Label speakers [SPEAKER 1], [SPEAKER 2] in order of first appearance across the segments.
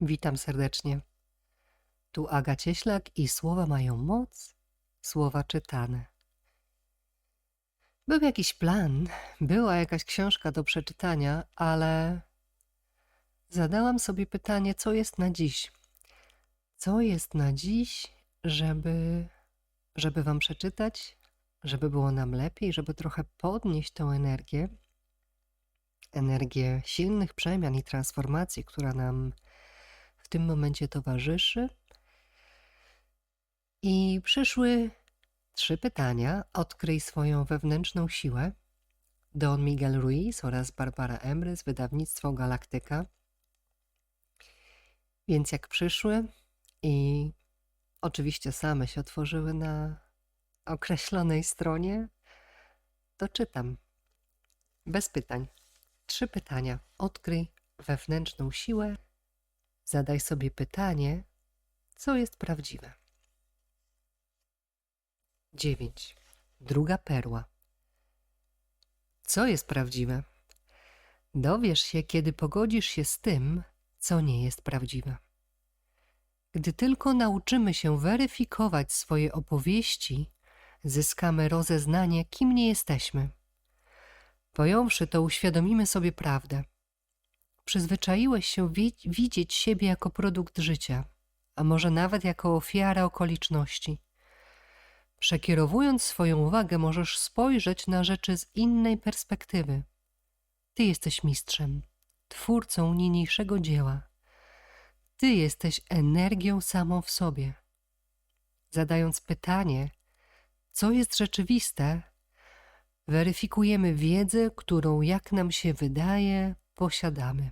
[SPEAKER 1] Witam serdecznie. Tu Aga Cieślak i słowa mają moc, słowa czytane. Był jakiś plan, była jakaś książka do przeczytania, ale zadałam sobie pytanie, co jest na dziś? Co jest na dziś, żeby, żeby Wam przeczytać, żeby było nam lepiej, żeby trochę podnieść tą energię, energię silnych przemian i transformacji, która nam tym momencie towarzyszy. I przyszły trzy pytania. Odkryj swoją wewnętrzną siłę. Don Miguel Ruiz oraz Barbara Emrys, wydawnictwo Galaktyka. Więc jak przyszły i oczywiście same się otworzyły na określonej stronie, to czytam. Bez pytań. Trzy pytania. Odkryj wewnętrzną siłę. Zadaj sobie pytanie, co jest prawdziwe. 9. Druga perła. Co jest prawdziwe? Dowiesz się, kiedy pogodzisz się z tym, co nie jest prawdziwe. Gdy tylko nauczymy się weryfikować swoje opowieści, zyskamy rozeznanie, kim nie jesteśmy. Pojąwszy to, uświadomimy sobie prawdę. Przyzwyczaiłeś się wi widzieć siebie jako produkt życia, a może nawet jako ofiara okoliczności. Przekierowując swoją uwagę, możesz spojrzeć na rzeczy z innej perspektywy. Ty jesteś mistrzem, twórcą niniejszego dzieła. Ty jesteś energią samą w sobie. Zadając pytanie, co jest rzeczywiste, weryfikujemy wiedzę, którą, jak nam się wydaje, posiadamy.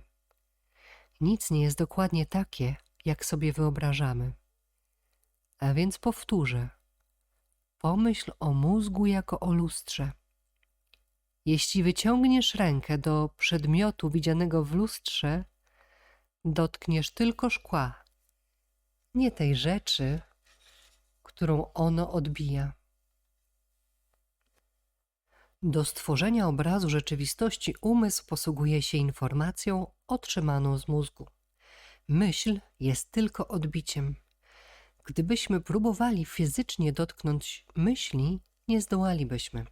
[SPEAKER 1] Nic nie jest dokładnie takie, jak sobie wyobrażamy. A więc powtórzę. Pomyśl o mózgu jako o lustrze. Jeśli wyciągniesz rękę do przedmiotu widzianego w lustrze, dotkniesz tylko szkła, nie tej rzeczy, którą ono odbija. Do stworzenia obrazu rzeczywistości umysł posługuje się informacją otrzymaną z mózgu. Myśl jest tylko odbiciem. Gdybyśmy próbowali fizycznie dotknąć myśli, nie zdołalibyśmy.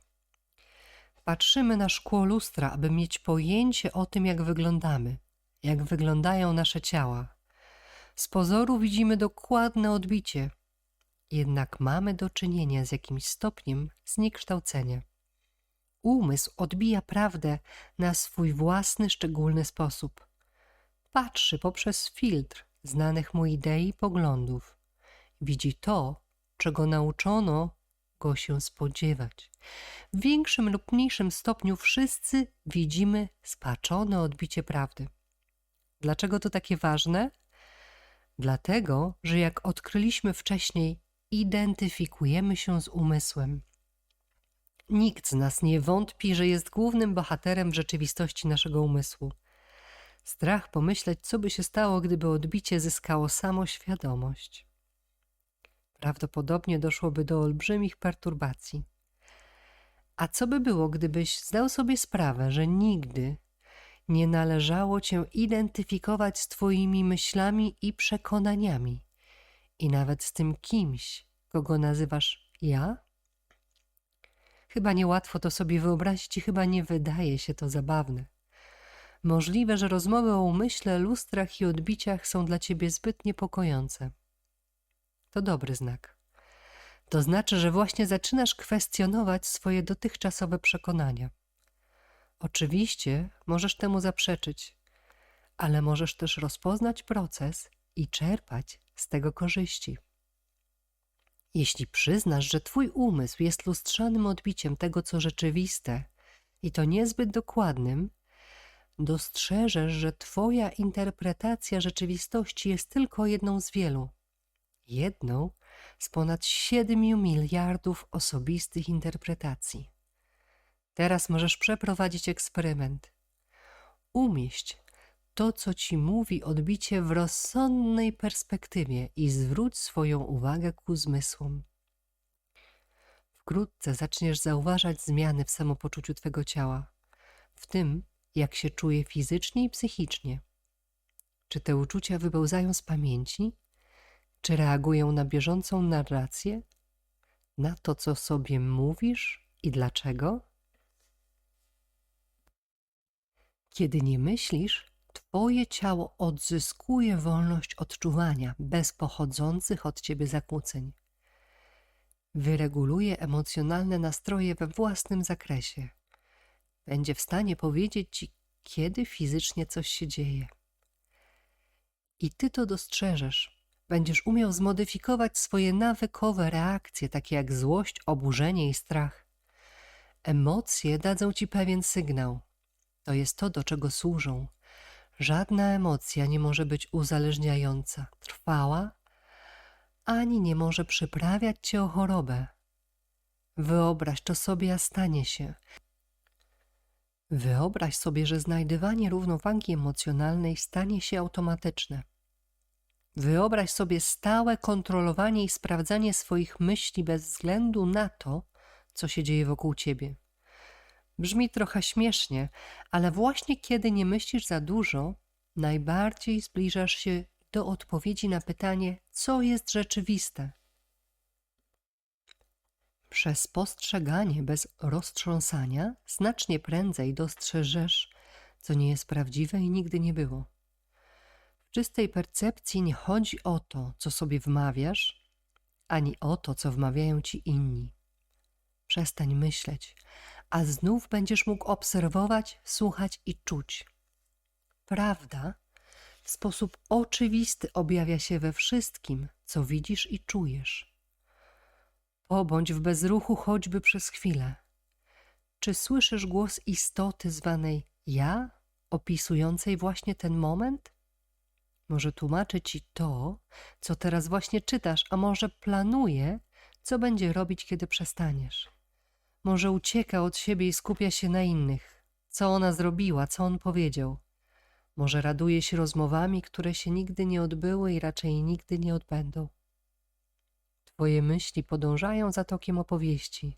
[SPEAKER 1] Patrzymy na szkło lustra, aby mieć pojęcie o tym, jak wyglądamy, jak wyglądają nasze ciała. Z pozoru widzimy dokładne odbicie, jednak mamy do czynienia z jakimś stopniem zniekształcenia. Umysł odbija prawdę na swój własny, szczególny sposób. Patrzy poprzez filtr znanych mu idei i poglądów. Widzi to, czego nauczono go się spodziewać. W większym lub mniejszym stopniu wszyscy widzimy spaczone odbicie prawdy. Dlaczego to takie ważne? Dlatego, że jak odkryliśmy wcześniej, identyfikujemy się z umysłem. Nikt z nas nie wątpi, że jest głównym bohaterem w rzeczywistości naszego umysłu. Strach pomyśleć, co by się stało, gdyby odbicie zyskało samoświadomość. Prawdopodobnie doszłoby do olbrzymich perturbacji. A co by było, gdybyś zdał sobie sprawę, że nigdy nie należało cię identyfikować z twoimi myślami i przekonaniami, i nawet z tym kimś, kogo nazywasz ja? Chyba niełatwo to sobie wyobrazić i chyba nie wydaje się to zabawne. Możliwe, że rozmowy o umyśle, lustrach i odbiciach są dla ciebie zbyt niepokojące. To dobry znak. To znaczy, że właśnie zaczynasz kwestionować swoje dotychczasowe przekonania. Oczywiście możesz temu zaprzeczyć, ale możesz też rozpoznać proces i czerpać z tego korzyści. Jeśli przyznasz, że Twój umysł jest lustrzanym odbiciem tego, co rzeczywiste, i to niezbyt dokładnym, dostrzeżesz, że Twoja interpretacja rzeczywistości jest tylko jedną z wielu. Jedną z ponad siedmiu miliardów osobistych interpretacji. Teraz możesz przeprowadzić eksperyment. Umieść to, co ci mówi odbicie w rozsądnej perspektywie i zwróć swoją uwagę ku zmysłom. Wkrótce zaczniesz zauważać zmiany w samopoczuciu twego ciała, w tym, jak się czuje fizycznie i psychicznie. Czy te uczucia wypełzają z pamięci? Czy reagują na bieżącą narrację? Na to, co sobie mówisz i dlaczego? Kiedy nie myślisz, Twoje ciało odzyskuje wolność odczuwania bez pochodzących od Ciebie zakłóceń. Wyreguluje emocjonalne nastroje we własnym zakresie. Będzie w stanie powiedzieć Ci, kiedy fizycznie coś się dzieje. I Ty to dostrzeżesz. Będziesz umiał zmodyfikować swoje nawykowe reakcje, takie jak złość, oburzenie i strach. Emocje dadzą Ci pewien sygnał. To jest to, do czego służą. Żadna emocja nie może być uzależniająca, trwała, ani nie może przyprawiać cię o chorobę. Wyobraź to sobie, a stanie się. Wyobraź sobie, że znajdywanie równowagi emocjonalnej stanie się automatyczne. Wyobraź sobie stałe kontrolowanie i sprawdzanie swoich myśli bez względu na to, co się dzieje wokół ciebie. Brzmi trochę śmiesznie, ale właśnie kiedy nie myślisz za dużo, najbardziej zbliżasz się do odpowiedzi na pytanie, co jest rzeczywiste. Przez postrzeganie bez roztrząsania znacznie prędzej dostrzeżesz, co nie jest prawdziwe i nigdy nie było. W czystej percepcji nie chodzi o to, co sobie wmawiasz, ani o to, co wmawiają ci inni. Przestań myśleć, a znów będziesz mógł obserwować, słuchać i czuć. Prawda w sposób oczywisty objawia się we wszystkim, co widzisz i czujesz. Pobądź w bezruchu choćby przez chwilę. Czy słyszysz głos istoty zwanej ja, opisującej właśnie ten moment? Może tłumaczy ci to, co teraz właśnie czytasz, a może planuje, co będzie robić, kiedy przestaniesz. Może ucieka od siebie i skupia się na innych. Co ona zrobiła, co on powiedział. Może raduje się rozmowami, które się nigdy nie odbyły i raczej nigdy nie odbędą. Twoje myśli podążają za tokiem opowieści,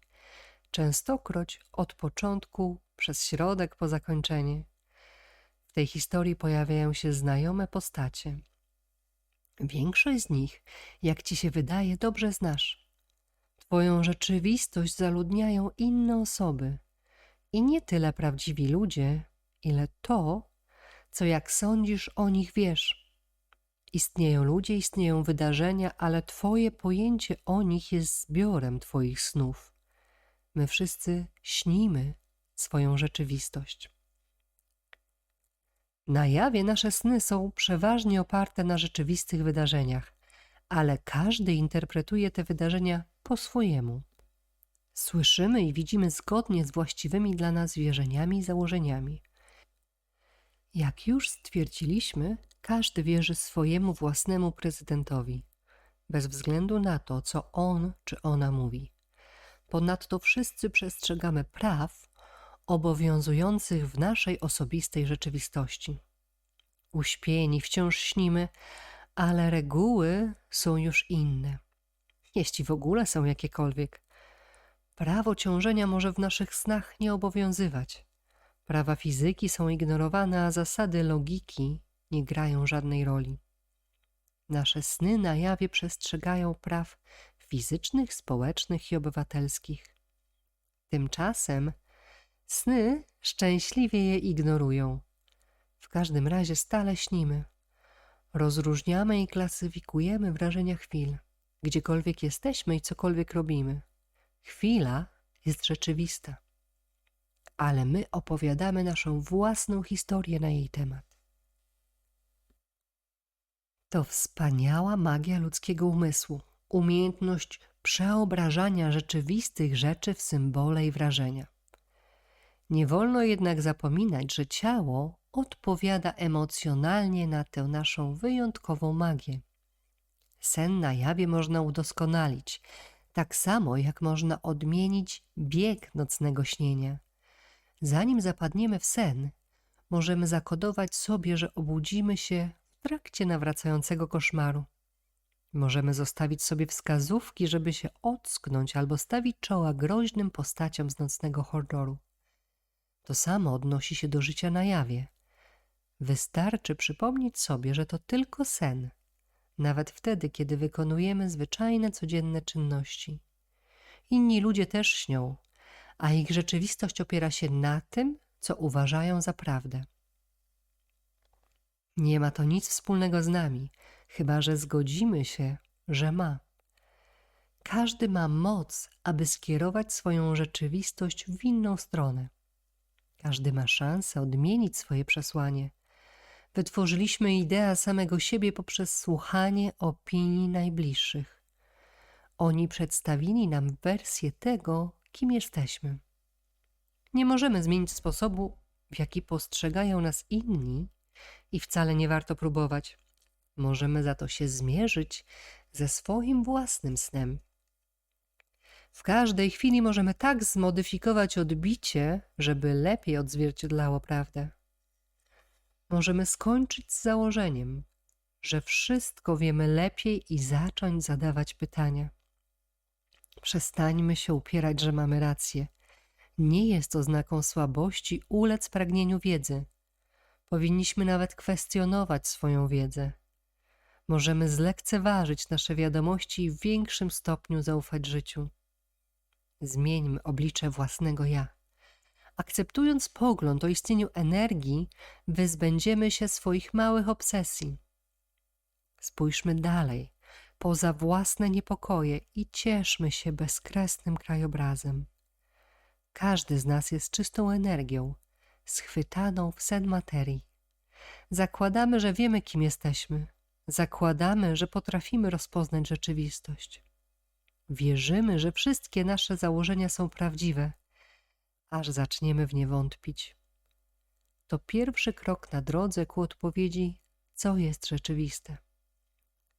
[SPEAKER 1] częstokroć od początku przez środek po zakończenie. W tej historii pojawiają się znajome postacie. Większość z nich, jak ci się wydaje, dobrze znasz. Twoją rzeczywistość zaludniają inne osoby i nie tyle prawdziwi ludzie, ile to, co jak sądzisz o nich wiesz. Istnieją ludzie, istnieją wydarzenia, ale Twoje pojęcie o nich jest zbiorem Twoich snów. My wszyscy śnimy swoją rzeczywistość. Na jawie nasze sny są przeważnie oparte na rzeczywistych wydarzeniach, ale każdy interpretuje te wydarzenia po swojemu. Słyszymy i widzimy zgodnie z właściwymi dla nas wierzeniami i założeniami. Jak już stwierdziliśmy, każdy wierzy swojemu własnemu prezydentowi, bez względu na to, co on czy ona mówi. Ponadto wszyscy przestrzegamy praw obowiązujących w naszej osobistej rzeczywistości. Uśpieni wciąż śnimy, ale reguły są już inne, jeśli w ogóle są jakiekolwiek. Prawo ciążenia może w naszych snach nie obowiązywać. Prawa fizyki są ignorowane, a zasady logiki nie grają żadnej roli. Nasze sny na jawie przestrzegają praw fizycznych, społecznych i obywatelskich. Tymczasem sny szczęśliwie je ignorują. W każdym razie stale śnimy. Rozróżniamy i klasyfikujemy wrażenia chwil, gdziekolwiek jesteśmy i cokolwiek robimy. Chwila jest rzeczywista, ale my opowiadamy naszą własną historię na jej temat. To wspaniała magia ludzkiego umysłu, umiejętność przeobrażania rzeczywistych rzeczy w symbole i wrażenia. Nie wolno jednak zapominać, że ciało odpowiada emocjonalnie na tę naszą wyjątkową magię. Sen na jawie można udoskonalić, tak samo jak można odmienić bieg nocnego śnienia. Zanim zapadniemy w sen, możemy zakodować sobie, że obudzimy się w trakcie nawracającego koszmaru. Możemy zostawić sobie wskazówki, żeby się ocknąć albo stawić czoła groźnym postaciom z nocnego horroru. To samo odnosi się do życia na jawie. Wystarczy przypomnieć sobie, że to tylko sen, nawet wtedy, kiedy wykonujemy zwyczajne codzienne czynności. Inni ludzie też śnią, a ich rzeczywistość opiera się na tym, co uważają za prawdę. Nie ma to nic wspólnego z nami, chyba że zgodzimy się, że ma. Każdy ma moc, aby skierować swoją rzeczywistość w inną stronę. Każdy ma szansę odmienić swoje przesłanie. Wytworzyliśmy ideę samego siebie poprzez słuchanie opinii najbliższych. Oni przedstawili nam wersję tego, kim jesteśmy. Nie możemy zmienić sposobu, w jaki postrzegają nas inni, i wcale nie warto próbować. Możemy za to się zmierzyć ze swoim własnym snem. W każdej chwili możemy tak zmodyfikować odbicie, żeby lepiej odzwierciedlało prawdę. Możemy skończyć z założeniem, że wszystko wiemy lepiej i zacząć zadawać pytania. Przestańmy się upierać, że mamy rację. Nie jest oznaką słabości ulec pragnieniu wiedzy. Powinniśmy nawet kwestionować swoją wiedzę. Możemy zlekceważyć nasze wiadomości i w większym stopniu zaufać życiu. Zmieńmy oblicze własnego ja. Akceptując pogląd o istnieniu energii, wyzbędziemy się swoich małych obsesji. Spójrzmy dalej, poza własne niepokoje i cieszmy się bezkresnym krajobrazem. Każdy z nas jest czystą energią, schwytaną w sen materii. Zakładamy, że wiemy, kim jesteśmy. Zakładamy, że potrafimy rozpoznać rzeczywistość. Wierzymy, że wszystkie nasze założenia są prawdziwe, aż zaczniemy w nie wątpić. To pierwszy krok na drodze ku odpowiedzi, co jest rzeczywiste.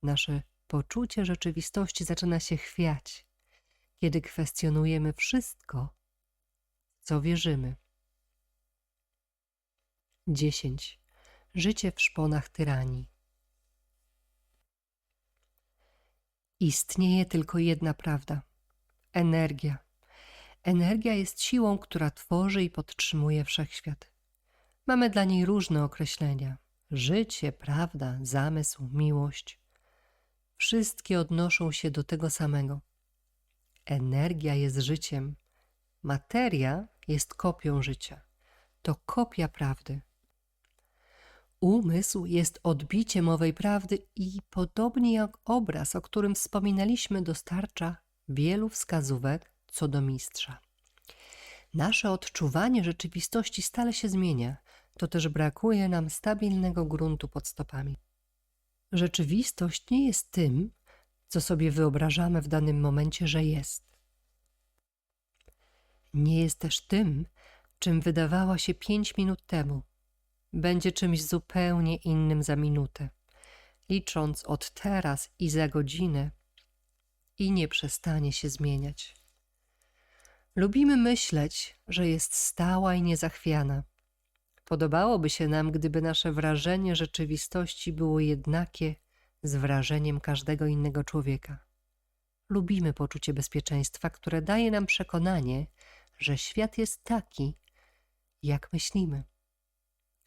[SPEAKER 1] Nasze poczucie rzeczywistości zaczyna się chwiać, kiedy kwestionujemy wszystko, co wierzymy. 10. Życie w szponach tyranii. Istnieje tylko jedna prawda energia. Energia jest siłą, która tworzy i podtrzymuje wszechświat. Mamy dla niej różne określenia: życie, prawda, zamysł, miłość. Wszystkie odnoszą się do tego samego. Energia jest życiem, materia jest kopią życia. To kopia prawdy. Umysł jest odbiciem owej prawdy i podobnie jak obraz, o którym wspominaliśmy, dostarcza wielu wskazówek co do mistrza. Nasze odczuwanie rzeczywistości stale się zmienia, to też brakuje nam stabilnego gruntu pod stopami. Rzeczywistość nie jest tym, co sobie wyobrażamy w danym momencie, że jest. Nie jest też tym, czym wydawała się pięć minut temu będzie czymś zupełnie innym za minutę, licząc od teraz i za godzinę, i nie przestanie się zmieniać. Lubimy myśleć, że jest stała i niezachwiana. Podobałoby się nam, gdyby nasze wrażenie rzeczywistości było jednakie z wrażeniem każdego innego człowieka. Lubimy poczucie bezpieczeństwa, które daje nam przekonanie, że świat jest taki, jak myślimy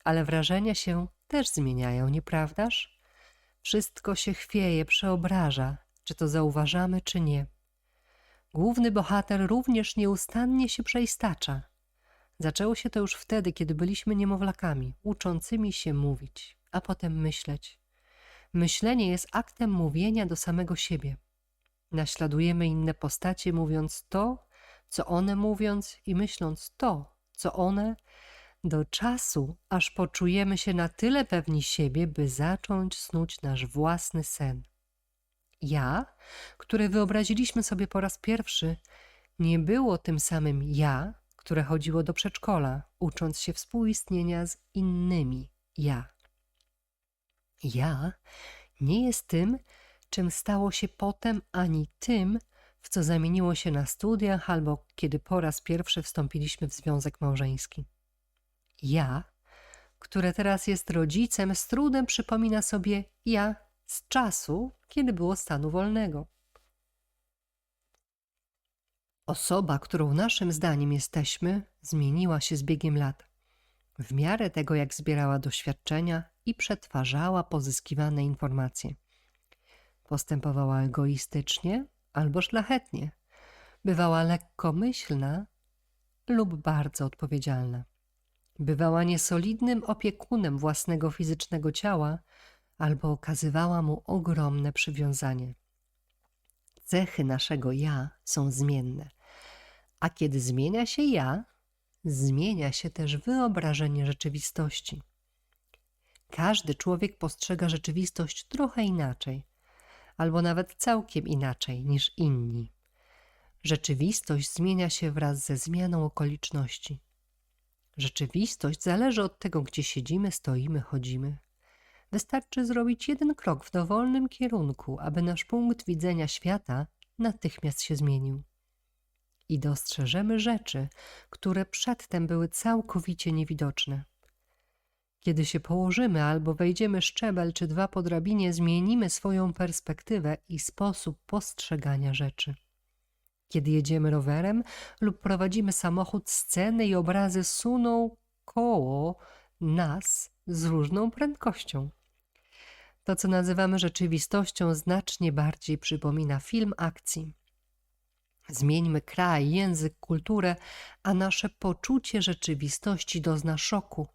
[SPEAKER 1] ale wrażenia się też zmieniają, nieprawdaż? Wszystko się chwieje, przeobraża, czy to zauważamy, czy nie. Główny bohater również nieustannie się przeistacza. Zaczęło się to już wtedy, kiedy byliśmy niemowlakami, uczącymi się mówić, a potem myśleć. Myślenie jest aktem mówienia do samego siebie. Naśladujemy inne postacie, mówiąc to, co one mówiąc, i myśląc to, co one, do czasu, aż poczujemy się na tyle pewni siebie, by zacząć snuć nasz własny sen. Ja, które wyobraziliśmy sobie po raz pierwszy, nie było tym samym ja, które chodziło do przedszkola, ucząc się współistnienia z innymi ja. Ja nie jest tym, czym stało się potem, ani tym, w co zamieniło się na studiach albo kiedy po raz pierwszy wstąpiliśmy w związek małżeński. Ja, które teraz jest rodzicem, z trudem przypomina sobie ja z czasu, kiedy było stanu wolnego. Osoba, którą naszym zdaniem jesteśmy, zmieniła się z biegiem lat. w miarę tego, jak zbierała doświadczenia i przetwarzała pozyskiwane informacje. Postępowała egoistycznie albo szlachetnie. Bywała lekkomyślna lub bardzo odpowiedzialna. Bywała niesolidnym opiekunem własnego fizycznego ciała albo okazywała mu ogromne przywiązanie. Cechy naszego ja są zmienne, a kiedy zmienia się ja, zmienia się też wyobrażenie rzeczywistości. Każdy człowiek postrzega rzeczywistość trochę inaczej, albo nawet całkiem inaczej niż inni. Rzeczywistość zmienia się wraz ze zmianą okoliczności. Rzeczywistość zależy od tego, gdzie siedzimy, stoimy, chodzimy. Wystarczy zrobić jeden krok w dowolnym kierunku, aby nasz punkt widzenia świata natychmiast się zmienił. I dostrzeżemy rzeczy, które przedtem były całkowicie niewidoczne. Kiedy się położymy albo wejdziemy szczebel czy dwa po drabinie, zmienimy swoją perspektywę i sposób postrzegania rzeczy. Kiedy jedziemy rowerem lub prowadzimy samochód, sceny i obrazy suną koło nas z różną prędkością. To, co nazywamy rzeczywistością, znacznie bardziej przypomina film akcji. Zmieńmy kraj, język, kulturę, a nasze poczucie rzeczywistości dozna szoku.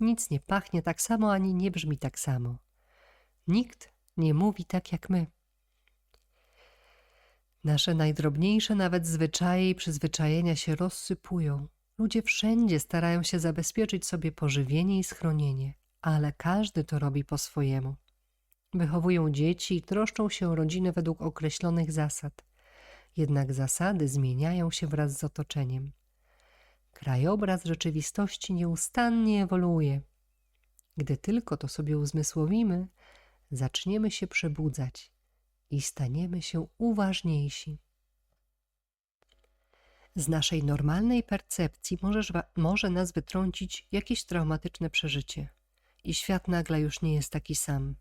[SPEAKER 1] Nic nie pachnie tak samo ani nie brzmi tak samo. Nikt nie mówi tak jak my. Nasze najdrobniejsze nawet zwyczaje i przyzwyczajenia się rozsypują. Ludzie wszędzie starają się zabezpieczyć sobie pożywienie i schronienie, ale każdy to robi po swojemu. Wychowują dzieci i troszczą się o rodzinę według określonych zasad. Jednak zasady zmieniają się wraz z otoczeniem. Krajobraz rzeczywistości nieustannie ewoluuje. Gdy tylko to sobie uzmysłowimy, zaczniemy się przebudzać i staniemy się uważniejsi. Z naszej normalnej percepcji możesz, może nas wytrącić jakieś traumatyczne przeżycie i świat nagle już nie jest taki sam,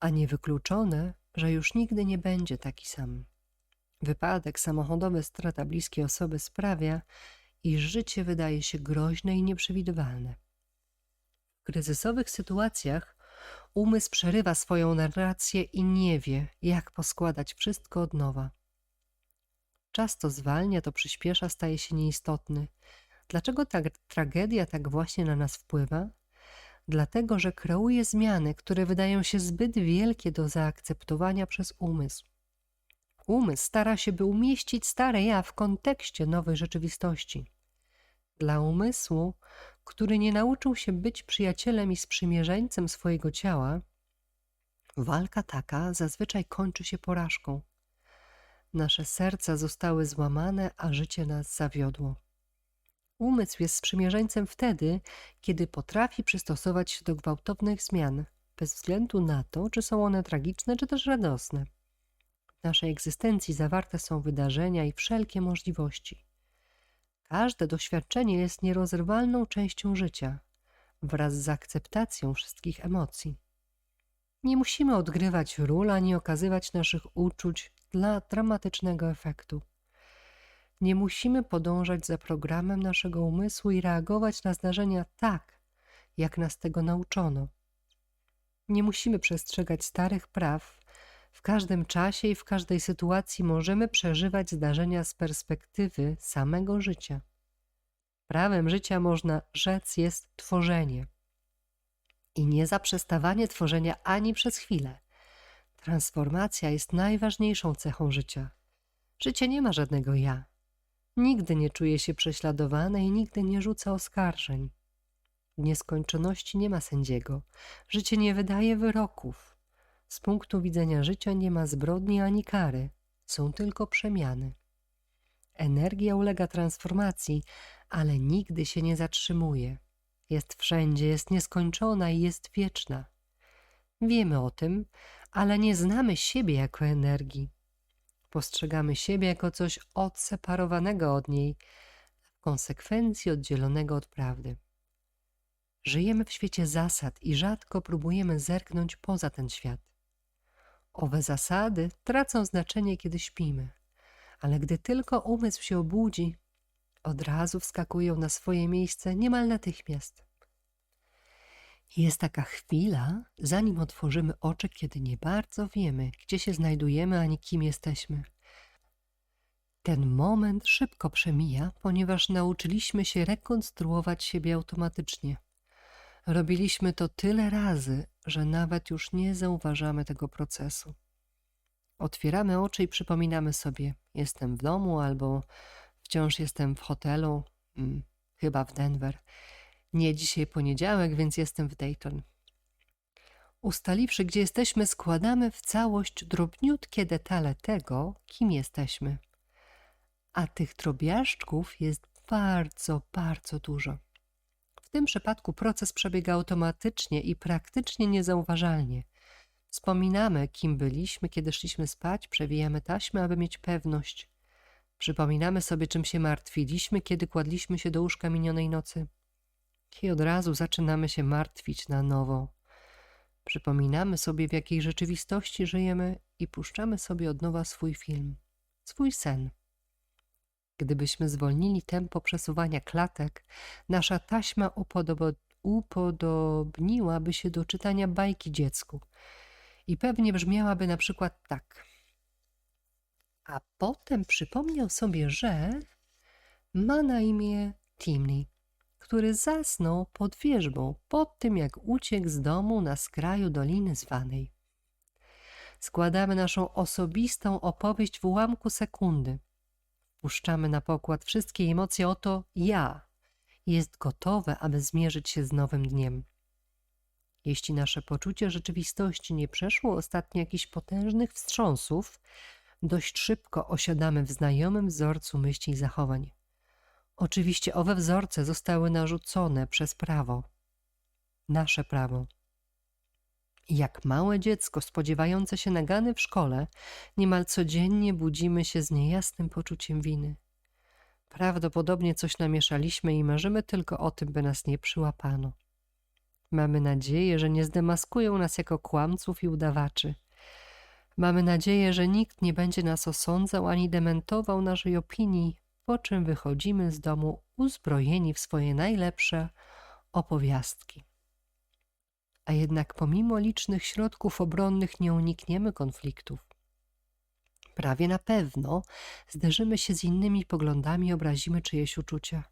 [SPEAKER 1] a niewykluczone, że już nigdy nie będzie taki sam. Wypadek samochodowy, strata bliskiej osoby sprawia, iż życie wydaje się groźne i nieprzewidywalne. W kryzysowych sytuacjach umysł przerywa swoją narrację i nie wie, jak poskładać wszystko od nowa. Czas to zwalnia, to przyspiesza, staje się nieistotny. Dlaczego ta tragedia tak właśnie na nas wpływa? Dlatego, że kreuje zmiany, które wydają się zbyt wielkie do zaakceptowania przez umysł. Umysł stara się, by umieścić stare ja w kontekście nowej rzeczywistości. Dla umysłu, który nie nauczył się być przyjacielem i sprzymierzeńcem swojego ciała, walka taka zazwyczaj kończy się porażką. Nasze serca zostały złamane, a życie nas zawiodło. Umysł jest sprzymierzeńcem wtedy, kiedy potrafi przystosować się do gwałtownych zmian, bez względu na to, czy są one tragiczne, czy też radosne. W naszej egzystencji zawarte są wydarzenia i wszelkie możliwości. Każde doświadczenie jest nierozerwalną częścią życia, wraz z akceptacją wszystkich emocji. Nie musimy odgrywać ról ani okazywać naszych uczuć dla dramatycznego efektu. Nie musimy podążać za programem naszego umysłu i reagować na zdarzenia tak, jak nas tego nauczono. Nie musimy przestrzegać starych praw. W każdym czasie i w każdej sytuacji możemy przeżywać zdarzenia z perspektywy samego życia. Prawem życia można rzec jest tworzenie. I nie zaprzestawanie tworzenia ani przez chwilę. Transformacja jest najważniejszą cechą życia. Życie nie ma żadnego ja. Nigdy nie czuje się prześladowane i nigdy nie rzuca oskarżeń. W nieskończoności nie ma sędziego. Życie nie wydaje wyroków. Z punktu widzenia życia nie ma zbrodni ani kary. Są tylko przemiany. Energia ulega transformacji, ale nigdy się nie zatrzymuje. Jest wszędzie, jest nieskończona i jest wieczna. Wiemy o tym, ale nie znamy siebie jako energii. Postrzegamy siebie jako coś odseparowanego od niej, w konsekwencji oddzielonego od prawdy. Żyjemy w świecie zasad i rzadko próbujemy zerknąć poza ten świat. Owe zasady tracą znaczenie, kiedy śpimy, ale gdy tylko umysł się obudzi, od razu wskakują na swoje miejsce niemal natychmiast. Jest taka chwila, zanim otworzymy oczy, kiedy nie bardzo wiemy, gdzie się znajdujemy ani kim jesteśmy. Ten moment szybko przemija, ponieważ nauczyliśmy się rekonstruować siebie automatycznie. Robiliśmy to tyle razy, że nawet już nie zauważamy tego procesu. Otwieramy oczy i przypominamy sobie: Jestem w domu albo wciąż jestem w hotelu, hmm, chyba w Denver. Nie dzisiaj poniedziałek, więc jestem w Dayton. Ustaliwszy, gdzie jesteśmy, składamy w całość drobniutkie detale tego, kim jesteśmy. A tych drobiażdżków jest bardzo, bardzo dużo. W tym przypadku proces przebiega automatycznie i praktycznie niezauważalnie. Wspominamy, kim byliśmy, kiedy szliśmy spać, przewijamy taśmy, aby mieć pewność. Przypominamy sobie, czym się martwiliśmy, kiedy kładliśmy się do łóżka minionej nocy. I od razu zaczynamy się martwić na nowo. Przypominamy sobie, w jakiej rzeczywistości żyjemy i puszczamy sobie od nowa swój film, swój sen. Gdybyśmy zwolnili tempo przesuwania klatek, nasza taśma upodob- upodobniłaby się do czytania bajki dziecku i pewnie brzmiałaby na przykład tak. A potem przypomniał sobie, że ma na imię Timney, który zasnął pod wierzbą po tym, jak uciekł z domu na skraju doliny zwanej. Składamy naszą osobistą opowieść w ułamku sekundy. Puszczamy na pokład wszystkie emocje, oto ja jest gotowe, aby zmierzyć się z nowym dniem. Jeśli nasze poczucie rzeczywistości nie przeszło ostatnio jakichś potężnych wstrząsów, dość szybko osiadamy w znajomym wzorcu myśli i zachowań. Oczywiście owe wzorce zostały narzucone przez prawo, nasze prawo. Jak małe dziecko spodziewające się nagany w szkole, niemal codziennie budzimy się z niejasnym poczuciem winy. Prawdopodobnie coś namieszaliśmy i marzymy tylko o tym, by nas nie przyłapano. Mamy nadzieję, że nie zdemaskują nas jako kłamców i udawaczy. Mamy nadzieję, że nikt nie będzie nas osądzał ani dementował naszej opinii, po czym wychodzimy z domu uzbrojeni w swoje najlepsze opowiastki. A jednak pomimo licznych środków obronnych nie unikniemy konfliktów. Prawie na pewno zderzymy się z innymi poglądami i obrazimy czyjeś uczucia.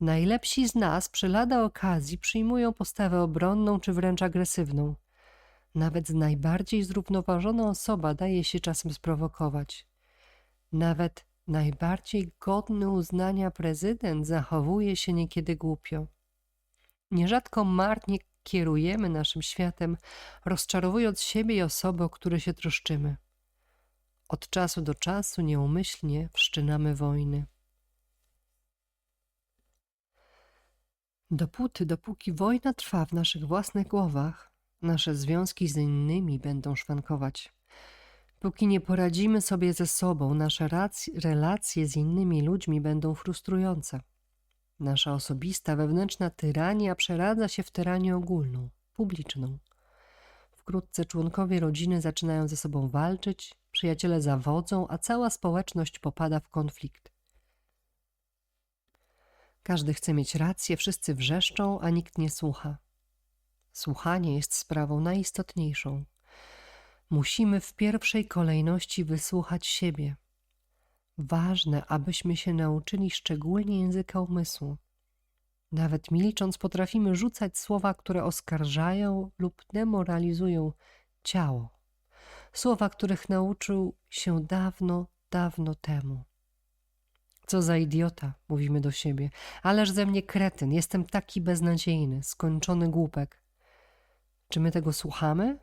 [SPEAKER 1] Najlepsi z nas przy lada okazji przyjmują postawę obronną czy wręcz agresywną. Nawet najbardziej zrównoważona osoba daje się czasem sprowokować. Nawet najbardziej godny uznania prezydent zachowuje się niekiedy głupio. Nierzadko marnie kierujemy naszym światem, rozczarowując siebie i osoby, o które się troszczymy. Od czasu do czasu nieumyślnie wszczynamy wojny. Dopóty, dopóki wojna trwa w naszych własnych głowach, nasze związki z innymi będą szwankować. Póki nie poradzimy sobie ze sobą, nasze relacje z innymi ludźmi będą frustrujące. Nasza osobista, wewnętrzna tyrania przeradza się w tyranię ogólną, publiczną. Wkrótce członkowie rodziny zaczynają ze sobą walczyć, przyjaciele zawodzą, a cała społeczność popada w konflikt. Każdy chce mieć rację, wszyscy wrzeszczą, a nikt nie słucha. Słuchanie jest sprawą najistotniejszą. Musimy w pierwszej kolejności wysłuchać siebie. Ważne, abyśmy się nauczyli szczególnie języka umysłu. Nawet milcząc, potrafimy rzucać słowa, które oskarżają lub demoralizują ciało. Słowa, których nauczył się dawno, dawno temu. Co za idiota, mówimy do siebie. Ależ ze mnie kretyn, jestem taki beznadziejny, skończony głupek. Czy my tego słuchamy?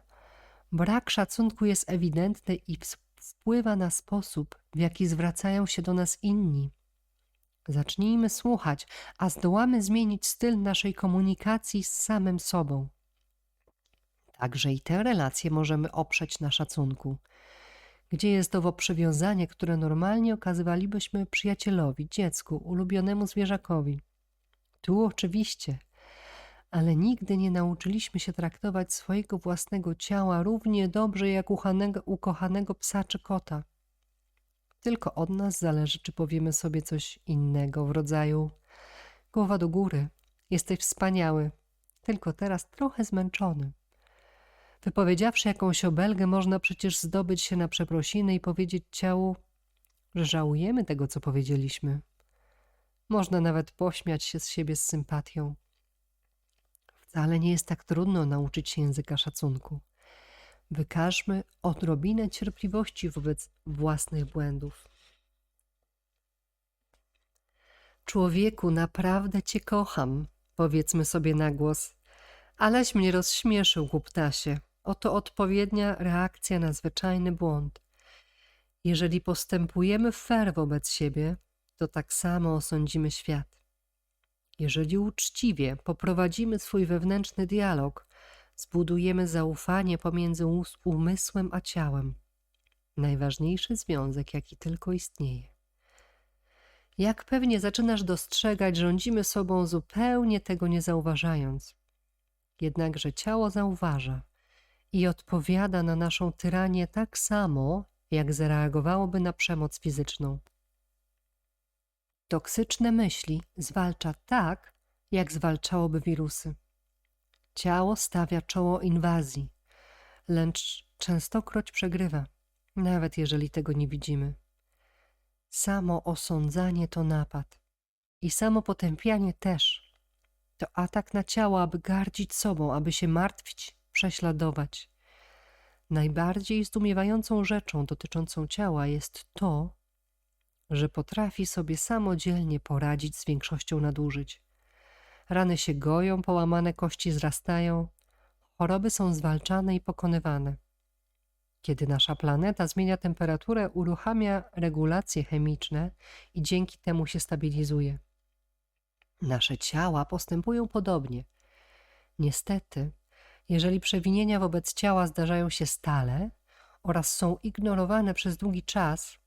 [SPEAKER 1] Brak szacunku jest ewidentny i wpływa na sposób, w jaki zwracają się do nas inni. Zacznijmy słuchać, a zdołamy zmienić styl naszej komunikacji z samym sobą. Także i tę relację możemy oprzeć na szacunku. Gdzie jest owo przywiązanie, które normalnie okazywalibyśmy przyjacielowi, dziecku, ulubionemu zwierzakowi? Tu oczywiście, ale nigdy nie nauczyliśmy się traktować swojego własnego ciała równie dobrze jak uchanego, ukochanego psa czy kota. Tylko od nas zależy, czy powiemy sobie coś innego w rodzaju: Głowa do góry, jesteś wspaniały, tylko teraz trochę zmęczony. Wypowiedziawszy jakąś obelgę, można przecież zdobyć się na przeprosiny i powiedzieć ciału, że żałujemy tego, co powiedzieliśmy. Można nawet pośmiać się z siebie z sympatią. Wcale nie jest tak trudno nauczyć się języka szacunku. Wykażmy odrobinę cierpliwości wobec własnych błędów. Człowieku, naprawdę cię kocham, powiedzmy sobie na głos. Aleś mnie rozśmieszył, głuptasie. Oto odpowiednia reakcja na zwyczajny błąd. Jeżeli postępujemy fair wobec siebie, to tak samo osądzimy świat. Jeżeli uczciwie poprowadzimy swój wewnętrzny dialog, zbudujemy zaufanie pomiędzy umysłem a ciałem. Najważniejszy związek, jaki tylko istnieje. Jak pewnie zaczynasz dostrzegać, rządzimy sobą zupełnie tego nie zauważając. Jednakże ciało zauważa i odpowiada na naszą tyranię tak samo, jak zareagowałoby na przemoc fizyczną. Toksyczne myśli zwalcza tak, jak zwalczałoby wirusy. Ciało stawia czoło inwazji, lecz częstokroć przegrywa, nawet jeżeli tego nie widzimy. Samo osądzanie to napad i samo potępianie też. To atak na ciało, aby gardzić sobą, aby się martwić, prześladować. Najbardziej zdumiewającą rzeczą dotyczącą ciała jest to, że potrafi sobie samodzielnie poradzić z większością nadużyć. Rany się goją, połamane kości wzrastają, choroby są zwalczane i pokonywane. Kiedy nasza planeta zmienia temperaturę, uruchamia regulacje chemiczne i dzięki temu się stabilizuje. Nasze ciała postępują podobnie. Niestety, jeżeli przewinienia wobec ciała zdarzają się stale oraz są ignorowane przez długi czas,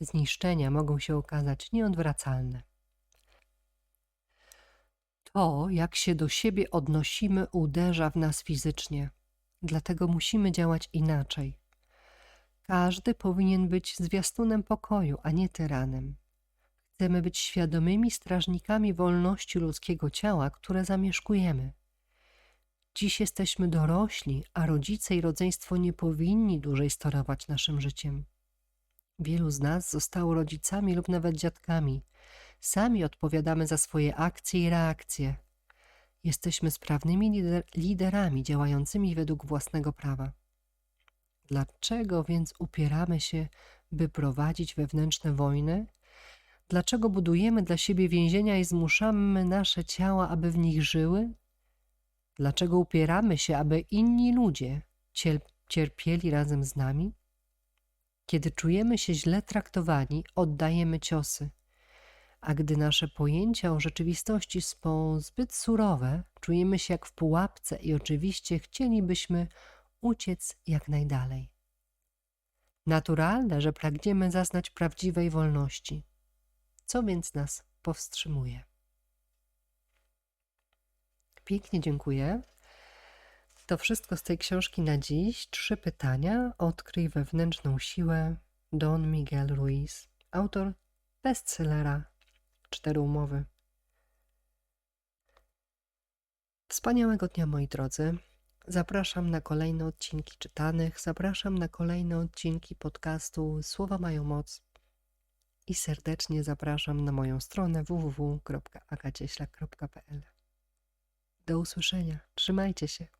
[SPEAKER 1] zniszczenia mogą się okazać nieodwracalne. To, jak się do siebie odnosimy, uderza w nas fizycznie, dlatego musimy działać inaczej. Każdy powinien być zwiastunem pokoju, a nie tyranem. Chcemy być świadomymi strażnikami wolności ludzkiego ciała, które zamieszkujemy. Dziś jesteśmy dorośli, a rodzice i rodzeństwo nie powinni dłużej sterować naszym życiem. Wielu z nas zostało rodzicami lub nawet dziadkami. Sami odpowiadamy za swoje akcje i reakcje. Jesteśmy sprawnymi lider liderami działającymi według własnego prawa. Dlaczego więc upieramy się, by prowadzić wewnętrzne wojny? Dlaczego budujemy dla siebie więzienia i zmuszamy nasze ciała, aby w nich żyły? Dlaczego upieramy się, aby inni ludzie cierpieli razem z nami? Kiedy czujemy się źle traktowani, oddajemy ciosy. A gdy nasze pojęcia o rzeczywistości są zbyt surowe, czujemy się jak w pułapce i oczywiście chcielibyśmy uciec jak najdalej. Naturalne, że pragniemy zaznać prawdziwej wolności. Co więc nas powstrzymuje? Pięknie dziękuję. To wszystko z tej książki na dziś. Trzy pytania. Odkryj wewnętrzną siłę. Don Miguel Ruiz, autor bestsellera Cztery umowy. Wspaniałego dnia, moi drodzy. Zapraszam na kolejne odcinki czytanych, zapraszam na kolejne odcinki podcastu Słowa mają moc i serdecznie zapraszam na moją stronę www.agacieślak.pl. Do usłyszenia. Trzymajcie się.